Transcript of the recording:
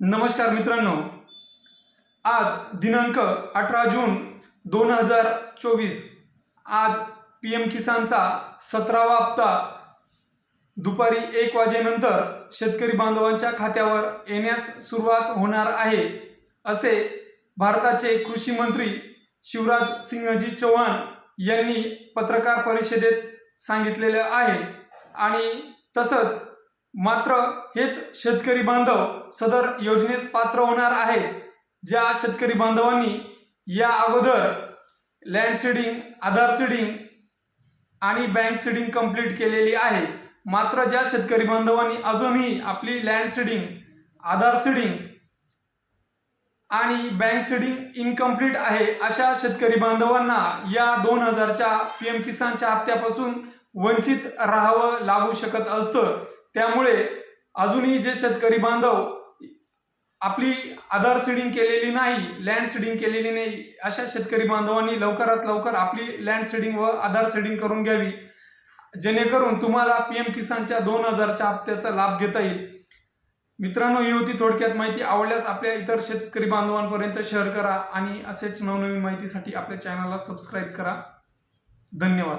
नमस्कार मित्रांनो. आज दिनांक अठरा जून दोन हजार चोवीस. आज पी एम किसानचा सतरावा हप्ता. दुपारी एक वाजेनंतर शेतकरी बांधवांच्या खात्यावर येण्यास सुरुवात होणार आहे असे भारताचे कृषी मंत्री शिवराज सिंहजी चौहान यांनी पत्रकार परिषदेत सांगितलेलं आहे. आणि तसंच मात्र हेच शेतकरी बांधव सदर योजनेस पात्र होणार आहे. ज्या शेतकरी बांधवांनी या अगोदर लँड सीडिंग आधार सीडिंग आणि बँक सीडिंग कंप्लीट केलेली आहे. मात्र ज्या शेतकरी बांधवांनी अजूनही आपली लँड सीडिंग आधार सीडिंग आणि बँक सीडिंग इनकम्प्लीट आहे अशा शेतकरी बांधवांना या दोन हजारच्या पी एम किसानच्या हप्त्यापासून वंचित राहावं लागू शकत असतं. त्यामुळे अजूनही जे शेतकरी बांधव आपली आधार सीडिंग केलेली नाही लँड सीडिंग केलेली नाही अशा शेतकरी बांधवांनी लवकरात लवकर आपली लँड सीडिंग व आधार सीडिंग करून घ्यावी. जेणेकरून तुम्हाला पी एम किसानच्या दोन हजारच्या हप्त्याचा लाभ घेता येईल. मित्रांनो ही होती थोडक्यात माहिती. आवडल्यास आपल्या इतर शेतकरी बांधवांपर्यंत शेअर करा आणि असेच नवनवीन माहितीसाठी आपल्या चॅनलला सबस्क्राईब करा. धन्यवाद.